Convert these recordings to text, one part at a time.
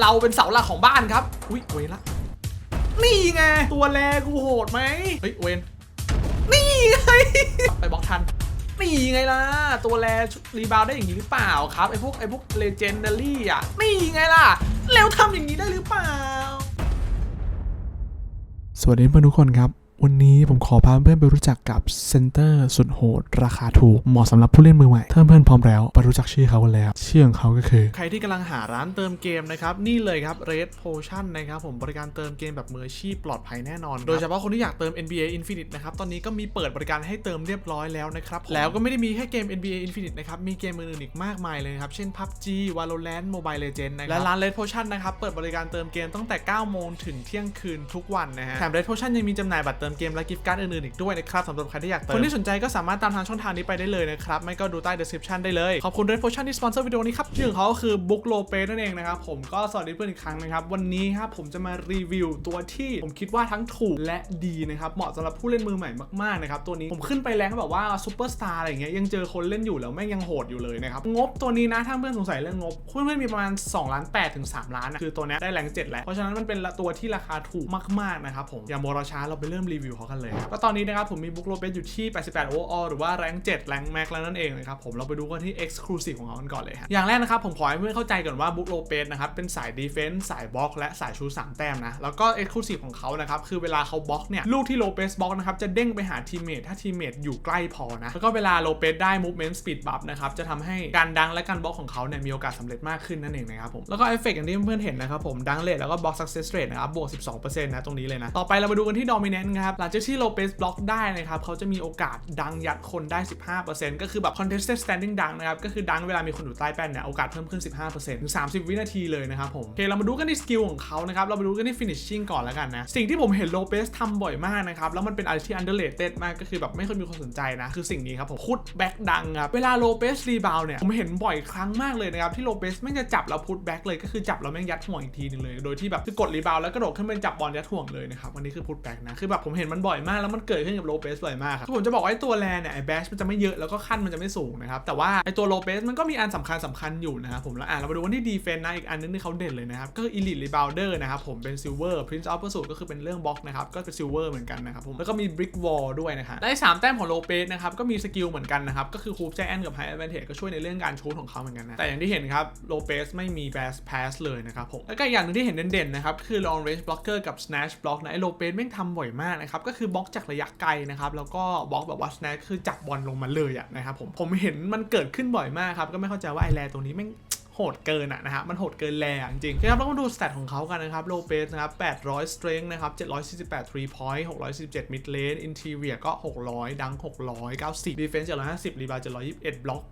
เราเป็นเสาหลักของบ้านครับ อุ้ยเวนละ นี่ไง ตัวแรกูโหดไหมเฮ้ยเวนนี่ไง ไปบล็อกทันนี่ไงล่ะ ตัวแรรีบาวด์ได้อย่างนี้หรือเปล่าครับ ไอพวกไอพวกเลเจนดารี่อะ นี่ไงล่ะ แล้วทำอย่างนี้ได้หรือเปล่า สวัสดีเพื่อนทุกคนครับ วันนี้ผมขอพาเพื่อนไปรู้จักกับเซนเตอร์สุดโหด ราคาถูก เหมาะสำหรับผู้เล่นมือใหม่ถ้าเพื่อนพร้อมแล้วไปรู้จักชื่อเขากันแล้วชื่อของเขาก็คือ ใครที่กำลังหาร้านเติมเกมนะครับ นี่เลยครับ Red Potion นะครับ ผมบริการเติมเกมแบบมืออาชีพปลอดภัยแน่นอน โดยเฉพาะคนที่อยากเติม NBA Infinite นะครับ ตอนนี้ก็มีเปิดบริการให้เติมเรียบร้อยแล้วนะครับ แล้วก็ไม่ได้มีแค่เกม NBA Infinite นะครับ มีเกมอื่นๆอีกมากมายเลยนะครับ เช่น PUBG Valorant Mobile Legends นะครับและร้าน Red Potion นะครับเปิดบริการเติมเกมตั้งแต่ 9 โมงถึงเที่ยงคืนทุกวันนะฮะแถม Red Potion ยังมีจำหน่ายบัตรเติมเกมและกิฟต์การ์ดอื่นๆอีกด้วยนะครับสำหรับใครที่อยากเติมคนที่สนใจก็สามารถตามทางช่องทางนี้ไปได้เลยนะครับไม่ก็ดูใต้ description ได้เลยขอบคุณ Red Potion ที่สปอนเซอร์วิดีโอนี้ครับชื่อของเขาคือ Booklope นั่นเองนะครับผมก็สวัสดีเพื่อนอีกครั้งนะครับวันนี้ครับผมจะมารีวิวตัวที่ผมคิดว่าทั้งถูกและดีนะครับเหมาะสำหรับผู้เล่นมือใหม่มากๆนะครับตัวนี้ผมขึ้นไปแรงแบบว่าซูเปอร์สตาร์อะไรอย่างเงี้ยยังเจอคนเล่นอยู่แล้วแม่งยังโหดอยู่เลยนะครับงบตัวนี้นะถ้าเพื่อนสงสัยเรื่องงบเพื่อนๆมีประมาณ2ล้าน8ถึง3ล้านนะคือตัวนี้ได้แรง7แล้วเพราะฉะนั้นมันเป็นตัวที่ราคาถูกมากๆนะครับผมอย่ามัวรอช้าเราไปเริ่มรวิวเขากันเลยก็ตอนนี้นะครับผมมีบุ๊กโลเปสอยู่ที่ 88 overall หรือว่าแรง7แรงแม็กแล้วนั่นเองนะครับผมเราไปดูกันที่ exclusive ของเขากันก่อนเลยฮะอย่างแรกนะครับผมขอให้เพื่อนเข้าใจก่อนว่าบุ๊กโลเปสนะครับเป็นสาย defense สายบล็อกและสายชู3แต้มนะแล้วก็ exclusive ของเขานะครับคือเวลาเขาบล็อกเนี่ยลูกที่โลเปสบล็อกนะครับจะเด้งไปหาทีมเมทถ้าทีมเมทอยู่ใกล้พอนะแล้วก็เวลาโลเปสได้ movement speed buff นะครับจะทำให้การดังและการบล็อกของเขาเนี่ยมีโอกาสสำเร็จมากขึ้นนั่นเองนะครับผมแล้วก็เอฟเฟกอย่างที่เพื่อนเห็นนะครับผมดังเลทแล้วก็บล็อก success rate นะครับบวก 12%นะตรงนี้เลยนะต่อไปเรามาดูกันที่ dominant ครับหลังจากที่โลเปสบล็อกได้นะครับเขาจะมีโอกาสดังยัดคนได้ 15%ก็คือแบบ contested standing ดังนะครับก็คือดังเวลามีคนอยู่ใต้แป้นเนี่ยโอกาสเพิ่มขึ้น 15%ถึง 30 วินาทีเลยนะครับผมโอเคเรามาดูกันที่สกิลของเขานะครับเรามาดูกันที่ finishing ก่อนแล้วกันนะสิ่งที่ผมเห็นโลเปสทำบ่อยมากนะครับแล้วมันเป็นอะไรที่ underrated มากก็คือแบบไม่ค่อยมีคนสนใจนะคือสิ่งนี้ครับผมคุดแบ็กดังครับเวลาโลเปสรีบาวเนี่ยผมเห็นบ่อยครั้งมากเลยนะครับที่โลเปสแม่จะจับแล้วพุดแบ็กเลยก็คือจับแล้วแม่งยัดห่วงอีกทีนึงเลย โดยที่แบบคือกดรีบาวแล้วกระโดดขึ้นไปจับบอลยัดห่วงเลยนะครับอันนี้คือพุดแบ็กนะคือแบบผมเห็นมันบ่อยมากแล้วมันเกิดขึ้นกับโลเปสบ่อยมากครับผมจะบอกว่าไอ้ตัวแลนเนี่ยไอ้แบชมันจะไม่เยอะแล้วก็ขั้นมันจะไม่สูงนะครับแต่ว่าไอ้ตัวโลเปสมันก็มีอันสำคัญสำคัญอยู่นะครับผมแล้วอะเรามาดูกันที่ดีเฟนนะอีกอันนึงที่เขาเด่นเลยนะครับก็คือ elite rebounder นะครับผมเป็น silver prince of pursuit ก็คือเป็นเรื่องบล็อกนะครับก็เป็น silver เหมือนกันนะครับผมแล้วก็มี brick wall ด้วยนะครับได้สามแต้มของโลเปสนะครับก็มีสกิลเหมือนกันนะครับก็คือ hoop giant กับ high advantage ก็ช่วยในเรื่องการชูตของเขาเหมือนกันนะแต่อย่างที่เห็นครับโลเปสไม่มี pass pass เลยนะครับผมแล้วก็อย่างนึงที่เห็นเด่นๆนะครับคือ long range blocker กับ snatch block นะไอ้โลเปสแม่งทำบ่อยมากนะครับก็คือบล็อกจากระยะไกลนะครับแล้วก็บล็อกแบบว่า snatch คือจับบอลลงมาเลยอะนะครับผมผมเห็นมันเกิดขึ้นบ่อยมากครับก็ไม่เข้าใจว่าไอแลตัวนี้แม่ง โหดเกินอะนะฮะมันโหดเกินแรงจริงนะครับแล้วมาดูสเตตของเขากันนะครับโลเปสนะครับ800 strength นะครับ748 3 point 647 mid lane interior ก็ 600 ดัง 690 defense 750 rebound 721 block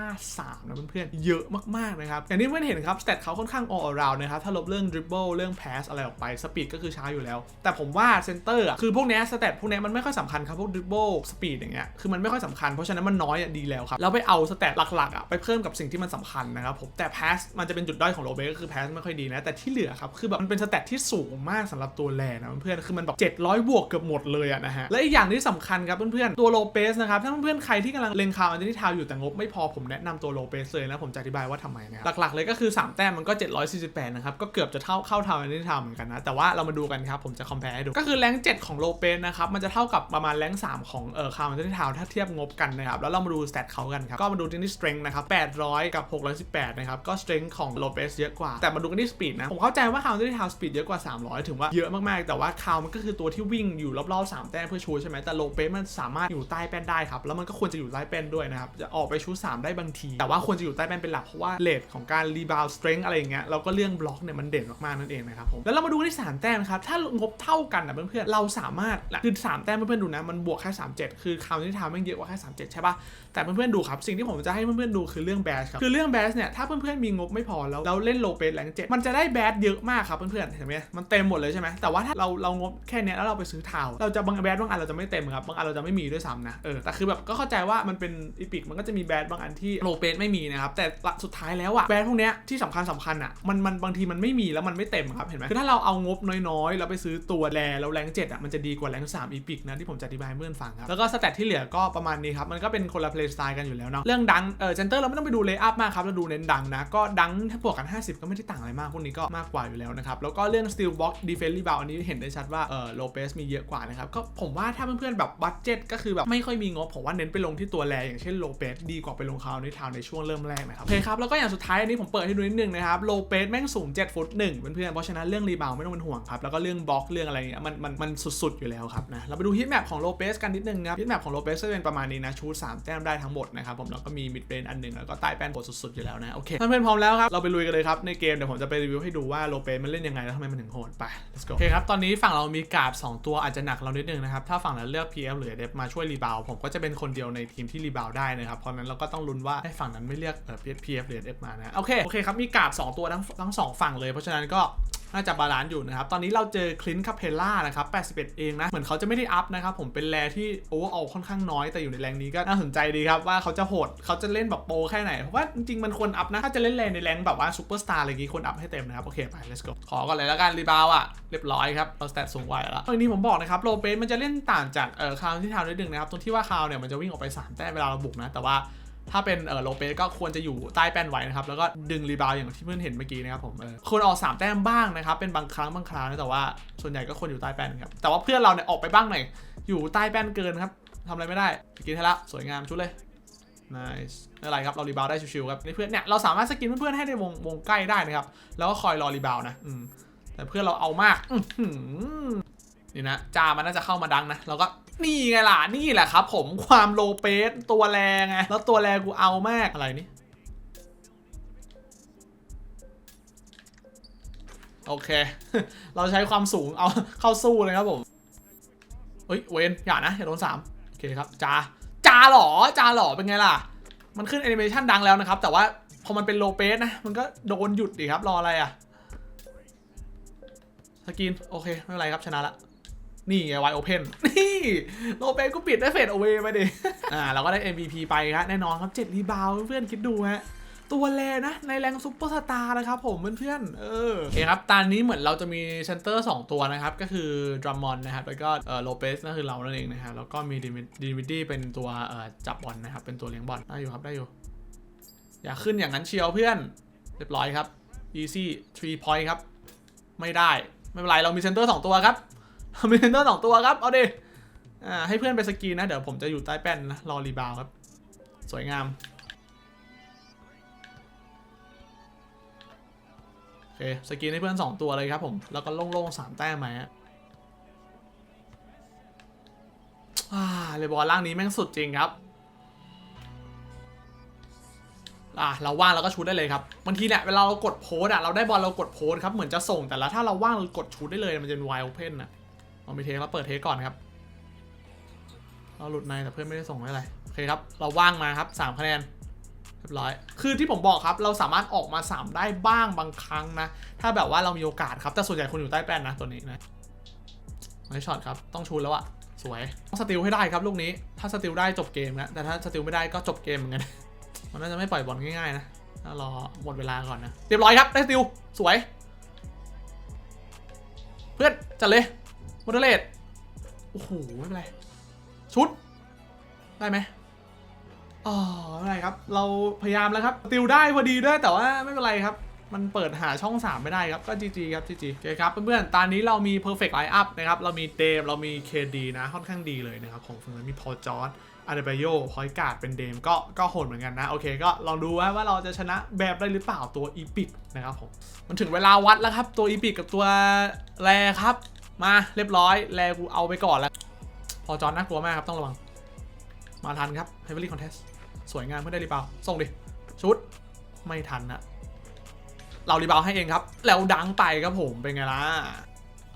853 นะเพื่อนๆ เยอะมาก ๆ นะครับ อย่างที่เพื่อนเห็นครับ สเตตเขาค่อนข้าง all around นะครับ ถ้าลบเรื่อง dribble เรื่อง pass อะไรออกไป speed ก็คือช้าอยู่แล้ว แต่ผมว่าเซนเตอร์อะคือพวกเนี้ยสเตตพวกเนี้ยมันไม่ค่อยสำคัญครับ พวก dribble speed อย่างเงี้ย คือมันไม่ค่อยสำคัญ เพราะฉะนั้นมันน้อยอะดีแล้วครับ แล้วไปเอาสเตตหลักๆอะไปเพิ่มกับสิ่งที่มันสำคัญนะครับผมแต่ pass มันจะเป็นจุดด้อยของโรเบก็คือ pass ไม่ค่อยดีนะ แต่ที่เหลือครับ คือแบบมันเป็นสเตตที่สูงมากสำหรับตัวแลนะเพื่อนคือมันแบบ700 บวกเกือบหมดเลยอะนะฮะ และอีกอย่างที่สำคัญครับเพื่อนๆตัวโลเปสนะครับถ้าเพื่อนๆใครที่กำลังเลงคาวอันนี้ทาวอยู่แต่งบไม่พอผมแนะนำตัวโลเปสเลยนะผมจะอธิบายว่าทำไมนะครับหลักๆเลยก็คือ 3 แต้มมันก็ 748 นะครับก็เกือบจะเท่าเข้าทาวอันนี้ทาวเหมือนกันนะแต่ว่าเรามาดูกันครับผมจะคอมเพลให้ดูก็คือแรง7ของโลเปสนะครับมันจะเท่ากับประมาณแรง3ของเอ่อคาวอันนี้ทาวถ้าเทียบงบกันนะครับแล้วเรามาดูสเตตเขากันครับก็มาดูที่ strength นะครับ800 กับ 618นะครับ ก็ strength ของโลเปสเยอะกว่า แต่มาดูกันที่ speed นะ ผมเข้าใจว่าคาวอันนี้ทาว speed เยอะกว่า 300ถือว่าเยอะมากๆ แต่ว่าคาวมันก็คือตัวที่วิ่งอยู่รอบๆ 3 แต้มเพื่อชูใช่ไหมแต่โลเปสมันสามารถอยู่ใต้แป้นได้ครับ แล้วมันก็ควรจะอยู่ใต้แป้นด้วยนะครับ จะออกไปชู3ได้บางที แต่ว่าควรจะอยู่ใต้แป้นเป็นหลัก เพราะว่าเลทของการรีบาวสตรน g ์อะไรอย่างเงี้ย เราก็เรื่องบล็อกเนี่ยมันเด่นมากๆนั่นเองนะครับผม แล้วเรามาดูที่3แต้มครับ ถ้างบเท่ากันนะเพื่อนๆ เราสามารถคือ3แต้มเพื่อนๆดูนะ มันบวกแค่ 37 คือคาวที่ทำมันเยอะกว่าแค่37ใช่ปะแต่เพื่อนๆดูครับ สิ่งที่ผมจะให้เพื่อนๆดูคือเรื่องแบชครับ คือเรื่องแบชเนี่ย ถ้าเพื่อนๆมีงบไม่พอแล้วเราเล่นโลเปสแรงเจ็ดมันจะได้แบชเยอะมากครับเพื่อนๆเห็นไหมมันเต็มหมดเลยใช่ไหมแต่ว่าถ้าเราเรางบแค่เนี้ยแล้วเราไปซื้อทาวเราจะบางแบชบางอันเราจะไม่เต็มครับบางอันเราจะไม่มีด้วยซ้ำนะเออแต่คือแบบก็เข้าใจว่ามันเป็นอีพิกมันก็จะมีแบชบางอันที่โลเปสไม่มีนะครับแต่สุดท้ายแล้วอะแบชพวกเนี้ยที่สำคัญสำคัญอะมันมันบางทีมันไม่มีแล้วมันไม่เต็มครับเห็นไหมคือถ้าเราเอางบน้อยๆแล้วไปซื้อตัวแรแล้วแรงเจ็ดอะมันจะดีกว่าแรงสามอีพิกนะที่ผมจะอธิบายเพื่อนฟังครับแล้วก็สเตตที่เหลือก็ประมาณนี้ครับมันก็เป็นคนละเพลย์สไตล์กันอยู่แล้วเนาะเรื่องดังเออเซนเตอร์เราไม่ต้องไปดูเลย์อัพมากครับเราดูเน้นดังนะก็ดังถ้าบวกกัน 50 ก็ไม่ได้ต่างอะไรมากพวกนี้ก็มากกว่าอยู่แล้วนะครับแล้วก็เรื่อง steel box defense rebound อันนี้เห็นได้ชัดว่าเออโลเปสมีเยอะกว่านะครับก็ผมว่าถ้าเพื่อนๆแบบบัตเจ็ตก็คือแบบไม่ค่อยมีงบผมว่าเน้นไปลงที่ตัวแรอย่างเช่นโลเปสดีกว่าไปลงคาวในทาวในช่วงเริ่มแรกนะครับโอเคครับแล้วก็อย่างสุดท้ายอันนี้ผมเปิดให้ดูนิดนึงนะครับโลเปสแม่งสูง7ฟุต1เพื่อนๆเพราะฉะนั้นเรื่องรีบาวไม่ต้องเป็นห่วงครับแล้วก็เรื่องบล็อกเรื่องอะไรเงี้ยมันมันมันสุดๆอยู่แล้วครับนะเราไปดูฮิตแมปของโลเปสกันนิดนึงนะครับฮิตแมปของโลเปสจะเป็นประมาณนี้นะชูด3แต้มได้ทั้งหมดนะครับผมแล้วก็มีมิดเรนอันหนึ่งแล้วก็ใต้แป้นโหดสุดๆอยู่แล้วนะโอเคเพื่อนๆพร้อมแล้วครับเราไปลุยกันเลยครับในเกมเดี๋ยวผมจะไปรีวิวให้ดูว่าโลเปมันเล่นยังไงแล้วทำไมมันถึงโหดไป let's go โอเคครับตอนนี้ฝั่งเรามีการ์ด2ตัวอาจจะหนักเรานิดนึงนะครับถ้าฝั่งนั้นเลือก PF หรือเดฟมาช่วยรีบาวผมก็จะเป็นคนเดียวในทีมที่รีบาวได้นะครับเพราะนั้นเราก็ต้องลุ้นว่าให้ฝั่งนั้นไม่เลือกเอ่อ PF หรือเดฟมานะโอเคโอเคครับมีการ์ด2ตัวทั้งทั้งสองฝั่งเลยเพราะฉะนั้นก็ น่าจะบาลานซ์อยู่นะครับ ตอนนี้เราเจอคลินคาเพล่านะครับ 81 เองนะ เหมือนเขาจะไม่ได้อัพนะครับ ผมเป็นแรที่โอเวอร์อค่อนข้างน้อยแต่อยู่ในแรงนี้ก็น่าสนใจดีครับ ว่าเขาจะโหดเขาจะเล่นแบบโปรแค่ไหน เพราะว่าจริงๆมันควรอัพนะ ถ้าจะเล่นแรงในแรงแบบว่าซูเปอร์สตาร์อะไรอย่างงี้ควรอัพให้เต็มนะครับ โอเค ไป let's go ขอก่อนเลยแล้วกันรีบาวอะเรียบร้อยครับเราสแตทสูงกว่าอยู่แล้วตรงนี้ผมบอกนะครับโลเปสมันจะเล่นต่างจากเอ่อคาวที่ทาวนิดนึงนะครับตรงที่ว่าคาวเนี่ยมันจะวิ่งออกไป3แต้มเวลาเราบุกนะแต่ว่า ถ้าเป็นเออโลเปสก็ควรจะอยู่ใต้แป้นไว้นะครับ แล้วก็ดึงรีบาวอย่างที่เพื่อนเห็นเมื่อกี้นะครับผมออควรออก 3 แต้มบ้างนะครับ เป็นบางครั้งบางคราวนะแต่ว่าส่วนใหญ่ก็ควรอยู่ใต้แป้นครับ แต่ว่าเพื่อนเราเนี่ยออกไปบ้างหน่อย อยู่ใต้แป้นเกินครับทำอะไรไม่ได้กินให้ละสวยงามชุดเลย nice ไม่ไรครับ เรารีบาวได้ชิวๆครับนี่เพื่อนเนี่ยเราสามารถสกินเพื่อนๆให้ในวงวงใกล้ได้นะครับ แล้วก็คอยรอรีบาวนะอืมแต่เพื่อนเราเอามากนี่นะจามันน่าจะเข้ามาดังนะเราก็ นี่ไงล่ะ นี่แหละครับผมความโลเปสตัวแรงไงแล้วตัวแรงกูเอามากอะไรนี่โอเค เราใช้ความสูงเอาเข้าสู้เลยครับผมเฮ้ยเวนอย่านะอย่าโดนสามโอเคครับจาจาหรอจาหรอเป็นไงล่ะ มันขึ้นแอนิเมชันดังแล้วนะครับ แต่ว่าพอมันเป็นโลเปสนะ มันก็โดนหยุดดิครับ รออะไรอะสกิน โอเค ไม่เป็นไรครับ ชนะละ นี่ไงไวโอเพนนี่โลเปสก็ปิดได้เฟดเอาเวไปดิ อ่า เราก็ได้ MVP ไปครับแน่นอนครับ7รีบาวเพื่อนคิดดูฮะตัวแรนะในแรงซุปเปอร์สตาร์นะครับผมเพื่อนๆ เออโอเคครับ ตอนนี้เหมือนเราจะมีเซนเตอร์ 2 ตัวนะครับ ก็คือดรัมมอนนะครับ แล้วก็เออโลเปสนั่นคือเรานั่นเองนะครับ แล้วก็มีดิวิดี้เป็นตัวเอ่อจับบอลนะครับ เป็นตัวเลี้ยงบอลได้อยู่ครับได้อยู่ อย่าขึ้นอย่างนั้นเชียวเพื่อน เรียบร้อยครับ easy 3 point ครับ ไม่ได้ ไม่เป็นไร เรามีเซนเตอร์ 2 ตัวครับ มีเซนเตอร์2ตัวครับ เอาดิอ่าให้เพื่อนไปสกีนนะ เดี๋ยวผมจะอยู่ใต้แป้นนะ รอรีบาวครับ สวยงาม โอเค สกีนให้เพื่อน 2 ตัวเลยครับผม แล้วก็โล่งๆ3แต้มไหมฮะอ่าเลยบอลล่างนี้แม่งสุดจริงครับอะเราว่างเราก็ชูดได้เลยครับบางทีเนี่ยเวลาเรากดโพสอะเราได้บอลเรากดโพสครับเหมือนจะส่งแต่ละถ้าเราว่างเรากดชูดได้เลยมันจะเป็นไวโอเพนอะ เรามีเทคเราเปิดเทคก่อนครับ เราหลุดในแต่เพื่อนไม่ได้ส่งไม่เป็นไรโอเคครับ เราว่างมาครับสามคะแนนเรียบร้อย คือที่ผมบอกครับ เราสามารถออกมา 3 ได้บ้างบางครั้งนะ ถ้าแบบว่าเรามีโอกาสครับ แต่ส่วนใหญ่คนอยู่ใต้แป้นนะตัวนี้นะไม่ช็อตครับ ต้องชูแล้วอะสวย ต้องสติลให้ได้ครับลูกนี้ ถ้าสติลได้จบเกมนะ แต่ถ้าสติลไม่ได้ก็จบเกมเหมือนกัน มันน่าจะไม่ปล่อยบอลง่ายๆนะถ้ารอหมดเวลาก่อนนะ เรียบร้อยครับ ได้สติลสวย เพื่อนจัดเลย มอเตอร์เลดโอ้โหไม่เป็นไร ชุด ได้ไหมอ๋อไม่เป็นไรครับ เราพยายามแล้วครับ ติลได้พอดีด้วยแต่ว่าไม่เป็นไรครับ มันเปิดหาช่อง 3 ไม่ได้ครับ ก็ GG ครับ GG โอเคครับเพื่อนๆ ตอนนี้เรามี perfect line up นะครับ เรามีเดม เรามี KD นะ ค่อนข้างดีเลยนะครับ ของฝั่งนั้นมีพอจอร์ดอาร์เดบโยพอยการ์ดเป็นเดมก็ก็โหดเหมือนกันนะ โอเคก็ลองดูว่าว่าเราจะชนะแบบได้หรือเปล่าตัวอีพิกนะครับผมมันถึงเวลาวัดแล้วครับตัวอีพิกกับตัวแรครับ มาเรียบร้อยแรกูเอาไปก่อนแล้ว พอจอร์ดน่ากลัวมากครับต้องระวัง มาทันครับ Heavily Contest สวยงามเพื่อได้รีบาวส่งดิ ชุดไม่ทันนะเรารีบาวให้เองครับ แล้วดังไปครับผมเป็นไงล่ะ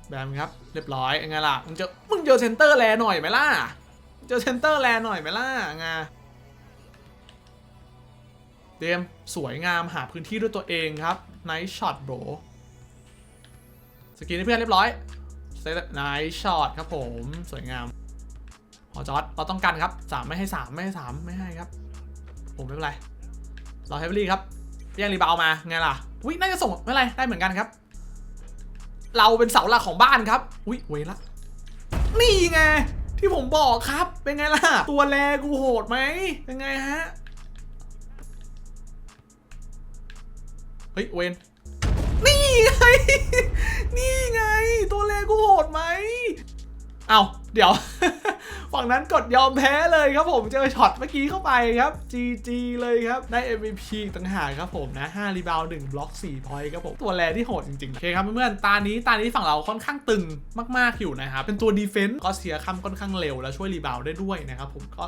แบมครับ เรียบร้อยไงล่ะมึงเจอมึงเจอเซนเตอร์แลหน่อยไหมล่ะเจอเซนเตอร์แลหน่อยไหมล่ะไงเดมสวยงามหาพื้นที่ด้วยตัวเองครับไนท์ช็อตโบสกินให้เพื่อนเรียบร้อย ไนท์ช็อตครับผม สวยงามพอจอดเราต้องกันครับสามไม่ให้สามไม่ให้สามไม่ให้ครับ ผมไม่เป็นไร เราเฮฟวี่ครับแย่งรีบาวมาไงล่ะวิน่าจะส่งไม่เป็นไรได้เหมือนกันครับ เราเป็นเสาหลักของบ้านครับ อุ้ยเวละนี่ไงที่ผมบอกครับ เป็นไงล่ะ ตัวแรกูโหดไหมเป็นไงฮะ เฮ้ยเวน นี่ไง นี่ไง ตัวเลกูโหดไหม เอาเดี๋ยว ฝั่งนั้นกดยอมแพ้เลยครับผมเจอช็อตเมื่อกี้เข้าไปครับ GG เลยครับ ได้ MVP ต่างหากครับผมนะ 5 รีบาวด์1บล็อก 4 พอยต์ครับผม ตัวแรที่โหดจริงๆ โอเคครับเพื่อนๆ ตานี้ตานี้ฝั่งเราค่อนข้างตึงมากๆอยู่นะครับ เป็นตัวดีเฟนต์ก็เสียคำค่อนข้างเร็วแล้วช่วยรีบาวด์ได้ด้วยนะครับผมก็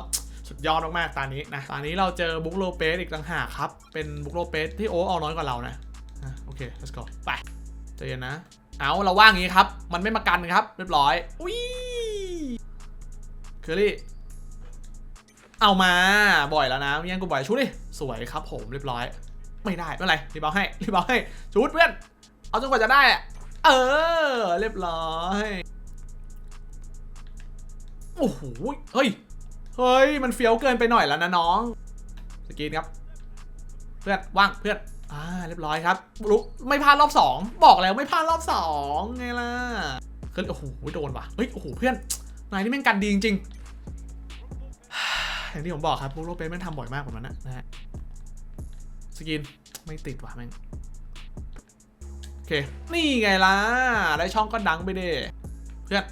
สุดยอดมากๆตานี้นะตานี้เราเจอบุ๊กโลเปสอีกต่างหากครับ เป็นบุ๊กโลเปสที่โอ้เอาน้อยกว่าเรานะ เค let's go ไปใจเย็นนะ เอาเราว่างอย่างนี้ครับ มันไม่มากันครับ เรียบร้อยอุ้ยเคอรี่เอามาบ่อยแล้วนะยังกูบ่อยชุดดิสวยครับผมเรียบร้อย ไม่ได้ไม่เป็นไรรีบเอาให้รีบเอาให้ชุดเพื่อนเอาจนกว่าจะได้อะเออ เรียบร้อยโอ้โหเฮ้ยเฮ้ยมันเฟี้ยวเกินไปหน่อยแล้วนะน้อง สกีนครับ เพื่อนว่างเพื่อน อ่าเรียบร้อยครับลุกไม่พลาดรอบสองบอกแล้วไม่พลาดรอบสองไงล่ะเคยโอ้โหโดนว่ะเฮ้ยโอ้โหเพื่อนนายนี่แม่งกันดีจริงๆอย่างที่ผมบอกครับพวกโรเปนแม่งทำบ่อยมากผมนั้นนะนะฮะสกินไม่ติดว่ะแม่งโอเคนี่ไงล่ะได้ช่องก็ดังไปเด้เพื่อน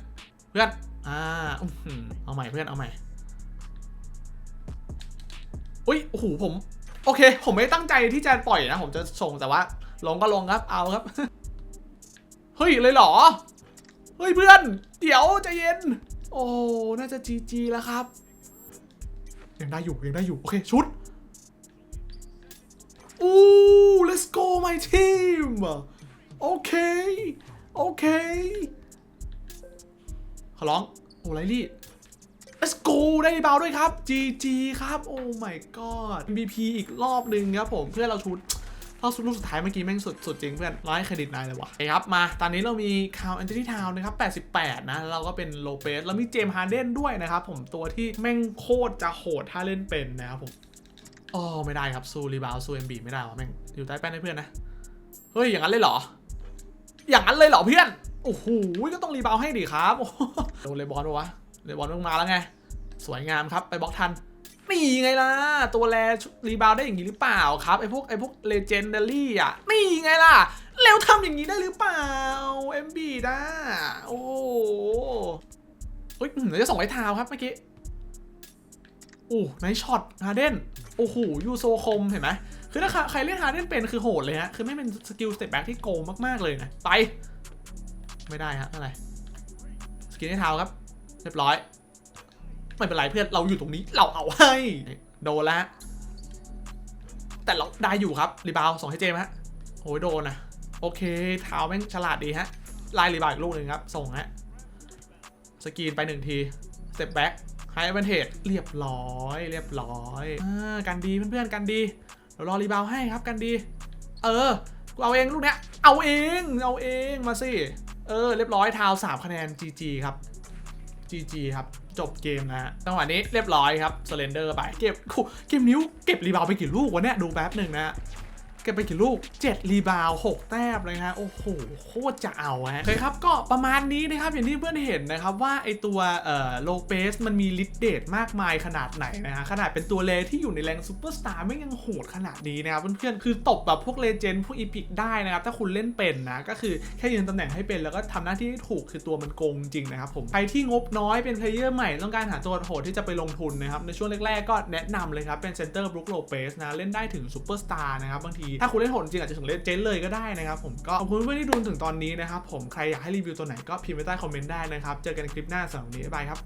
เพื่อนอ่าอื้ออเอาใหม่เพื่อนเอาใหม่อุ้ยโอ้โหผม โอเค ผมไม่ตั้งใจที่จะปล่อยนะ ผมจะส่งแต่ว่า ลงก็ลงครับ เอาครับ เฮ้ย เลยเหรอ เฮ้ยเพื่อน เดี๋ยวจะเย็น โอ้ น่าจะ GG แล้วครับ ยังได้อยู่ ยังได้อยู่ โอเค ชุด อู้ let's go my team โอเค โอเคขอร้อง โอ้ไลลี่ let's go ได้รีบาวด์ด้วยครับ GG ครับ โอ้ my god MVP อีกรอบหนึ่งครับผมเพื่อนเราชุดเราสุดลูกสุดท้ายเมื่อกี้แม่งสุดสุดจริงเพื่อนร้อยเครดิตนายเลยว่ะโอเคครับมาตอนนี้เรามีคาวแอนเจ y ี w ทาวนะครับ 88 นะแล้วเราก็เป็นโลเปสแล้วมีเจมส์ฮาร์เดนด้วยนะครับ ผมตัวที่แม่งโคตรจะโหดถ้าเล่นเป็นนะครับผมอ๋อไม่ได้ครับสูรีบาวสู้เอ็มบีไม่ได้วะแม่งอยู่ใต้แป้นให้เพื่อนนะ เฮ้ย อย่างนั้นเลยเหรอ อย่างนั้นเลยเหรอเพื่อน โอ้โหก็ต้องรีบาวให้ดิครับโดนเลยบอลปวะ เลยบอลต้องมาแล้วไง สวยงามครับไปบล็อกทันนี่ไงล่ะ ตัวแรรีบาวได้อย่างนี้หรือเปล่าครับไอพวกไอพวกเลเจนดารี่อะนี่ไงล่ะแล้วทำอย่างนี้ได้หรือเปล่า MB นะโอ้โหเฮ้ยเดี๋ยวจะส่งไอ้ทาวครับเมื่อกี้โอ้ไนช็อตฮาร์เดนโอ้โหยูโซคมเห็นไหมคือถ้าใครเล่นฮาร์เดนเป็นคือโหดเลยฮะคือไม่เป็นสกิลสเตปแบ็กที่โกงมากๆเลยนะไป ไม่ได้ฮะอะไรสกินให้เท้าครับ รียบร้อย ไม่เป็นไรเพื่อนเราอยู่ตรงนี้เราเอาให้โดนแล้วแต่เราได้อยู่ครับรีบาวส่งให้เจมส์ฮะโอ้ยโดนนะโอเคเท้าแม่งฉลาดดีฮะไล่รีบาวอีกลูกหนึ่งครับ ส่งฮะสกีนไปหนึ่งทีสเต็ปแบ็กไฮบันเทจเรียบร้อย เรียบร้อยอ่ากันดีเพื่อนๆกันดีเดี๋ยวรอรีบาวให้ครับกันดี เออกูเอาเองลูกเนี้ยเอาเองเอาเองมาสิเออเรียบร้อยทาวสามคะแนน GG ครับ GG ครับ จบเกมนะฮะจังหวะนี้เรียบร้อยครับสเลนเดอร์ไปเก็บเก็บนิ้วเก็บรีบาวไปกี่ลูกวะเนี่ยดูแป๊บหนึ่งนะ ก็บไปกี่ลูก 7 รีบาว 6 แต้มเลยฮะโอ้โห โคตรจะเอาฮะโอเคครับก็ประมาณนี้นะครับ อย่างที่เพื่อนเห็นนะครับว่าไอตัวเอ่อโลเปสมันมีลิดเดตมากมายขนาดไหนนะฮะขนาดเป็นตัวเลที่อยู่ในแรงซูเปอร์สตาร์ไม่ยังโหดขนาดนี้นะครับเพื่อนๆคือตบแบบพวกเลเจนด์พวกอีพิกได้นะครับถ้าคุณเล่นเป็นนะก็คือแค่ยืนตำแหน่งให้เป็นแล้วก็ทำหน้าที่ให้ถูกคือตัวมันโกงจริงนะครับผมใครที่งบน้อยเป็นเพลเยอร์ใหม่ต้องการหาตัวโหดที่จะไปลงทุนนะครับในช่วงแรกๆก็แนะนำเลยครับเป็นเซนเตอร์บรูคโลเปสนะเล่นได้ถึงซูเปอร์สตาร์นะครับบางทีถ้าคุณเล่นโหดจริงอาจจะถึงเลเจนเลยก็ได้นะครับผมก็ขอบคุณเพื่อนที่ดูถึงตอนนี้นะครับผมใครอยากให้รีวิวตัวไหนก็พิมพ์ไว้ใต้คอมเมนต์ได้นะครับเจอกันในคลิปหน้าสำหรับวันนี้บ๊ายบายครับ